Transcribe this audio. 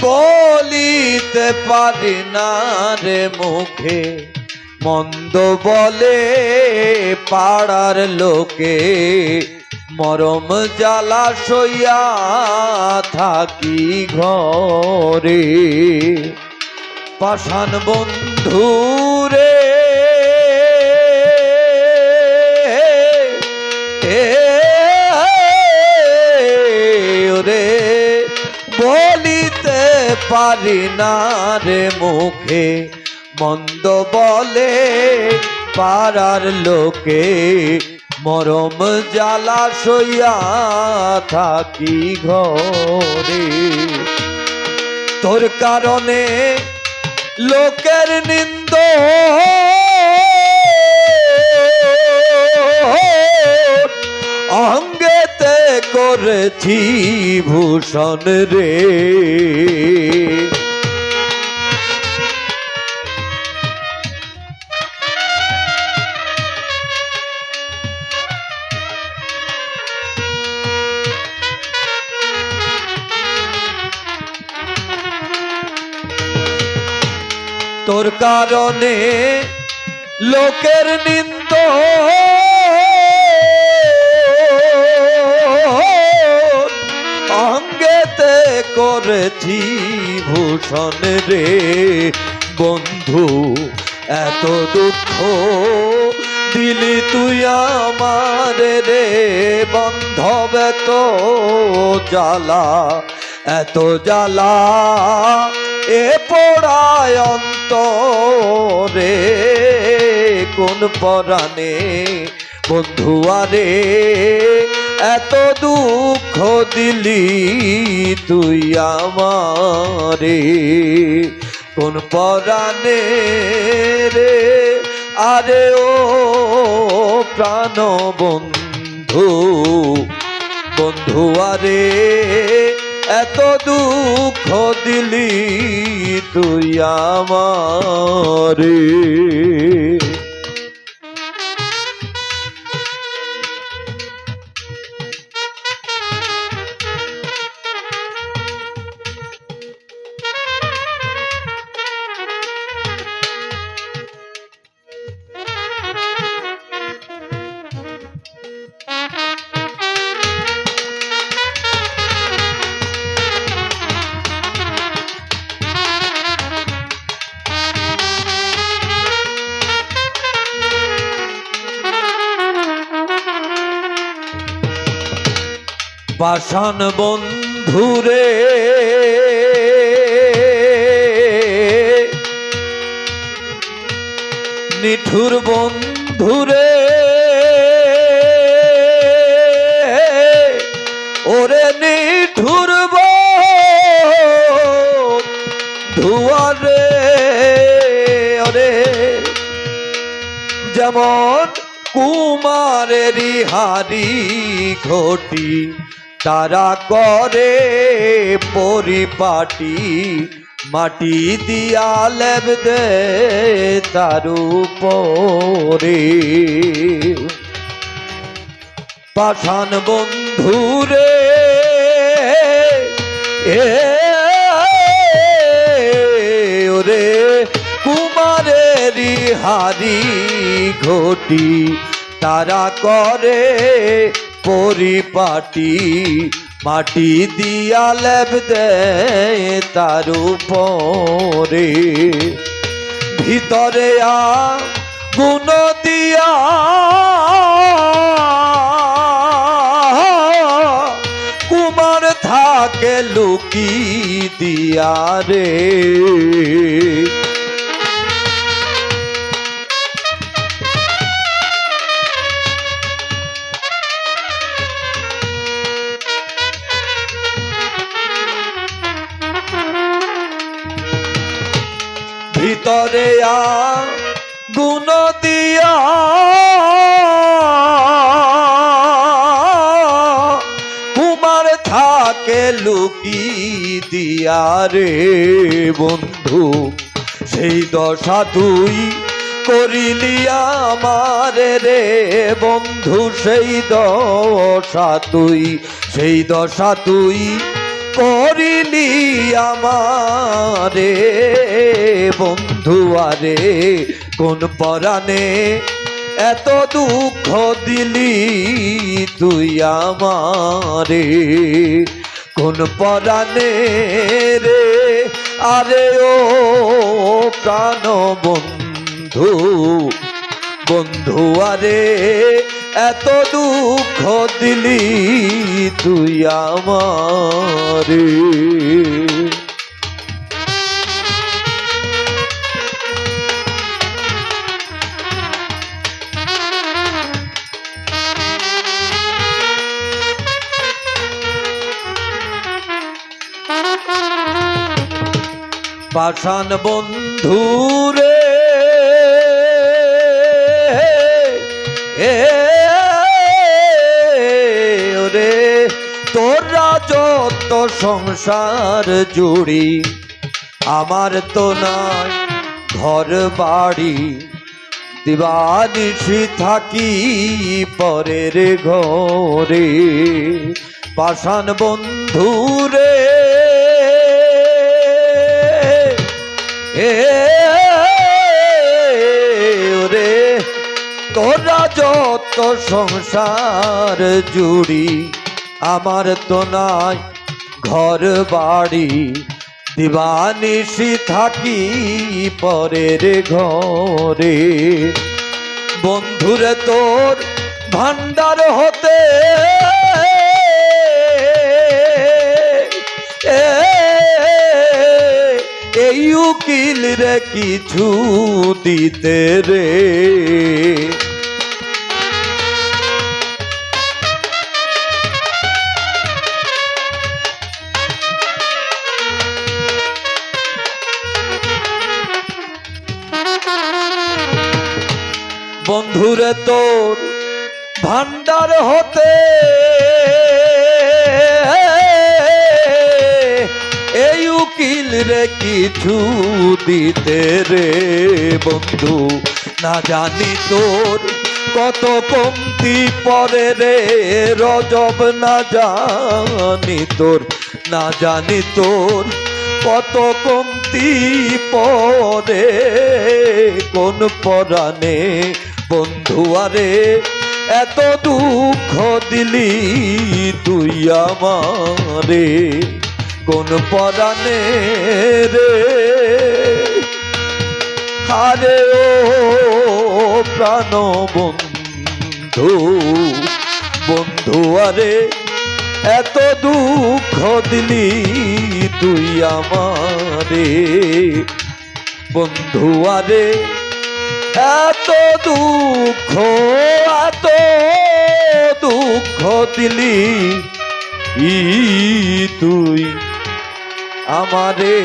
বলিতে পারি না রে মুখে। মন্দ বলে পাড়ার লোকে, মরম জ্বালা সইয়া থাকি ঘরে। পাষাণ বন্ধু পারি না রে মুখে। মন্দ বলে পাড়ার লোকে, মরম জ্বালা সইয়া থাকি ঘরে। তোর কারণে লোকের নিন্দ অঙ্গেতে করেছি ভূষণ রে। তোর কারণে লোকের নিন্দ অঙ্গেতে করেছি ভূষণ রে। বন্ধু, এত দুঃখ দিলি তুই আমার রে। বন্ধব এত জ্বালা এত জ্বালা এ পোড়ায় অন্তরে। কোন পরাণে বন্ধুয়ারে, এত দুঃখ দিলি তুই আমারে। কোন পরাণে রে, আরে ও প্রাণ বন্ধু। বন্ধু আরে এত দুঃখ দিলি তুই আমারে। পাষাণ বন্ধুরে নিঠুর বন্ধুরে ওরে নিঠুর ধুয়ারে ওরে যেমন কুমারেরই হারি ঘটি তারা করে পরিপাটি, মাটি দিয়া লেব দে তার উপরে। পাঠান বন্ধুরে, এ ওরে কুমারেরই হারি ঘটি, তারা করে পরিপাটি, মাটি দিয়া লেব দে তার উপরে। ভিতরে আ, গুণ দিয়া, কুমার থাকে লুকি দিয়া রে। ভিতরে গুণ দিয়া। কুমার থাকে লুকি দিয়া রে বন্ধু, সেই দশা তুই করিলি আমার রে বন্ধু, সেই দশা তুই, সেই দশা তুই করিলি আমারে, বন্ধু আরে, কোন পরাণে এত দুঃখ দিলি তুই আমারে? কোন পরাণে রে, আরে ও প্রাণ বন্ধু বন্ধু আরে এত দুঃখ দিলি তুই আমারে। পাষাণ বন্ধু রে এ ওরে তোরা যত সংসার জুড়ি। আমার তো নাই ঘর বাড়ি, দিবানিশি থাকি পরের ঘরে। পাষাণ বন্ধু রে, এ যত সংসার জুড়ি, আমার তো নাই ঘর বাড়ি। দিবানিশি থাকি পরের ঘরে। বন্ধুরে তোর ভান্ডার হতে এই উকিল রে কিছু দিতে রে। বন্ধুরে তোর ভান্ডার হতে। এই উকিল রে কিছু দিতে রে বন্ধু, না জানি তোর কত কমতি পরে রে, রজব না জানি তোর, না জানি তোর কত কমতি পরে, কোন পরাণে বন্ধু, আরে, এত দুঃখ দিলি তুই আমারে। কোন পরাণে রে? আরে, ও প্রাণ বন্ধু বন্ধু, আরে, এত দুঃখ দিলি তুই আমারে। বন্ধু, আরে এত দুঃখ এত দুঃখ দিলি। ই তুই আমারে।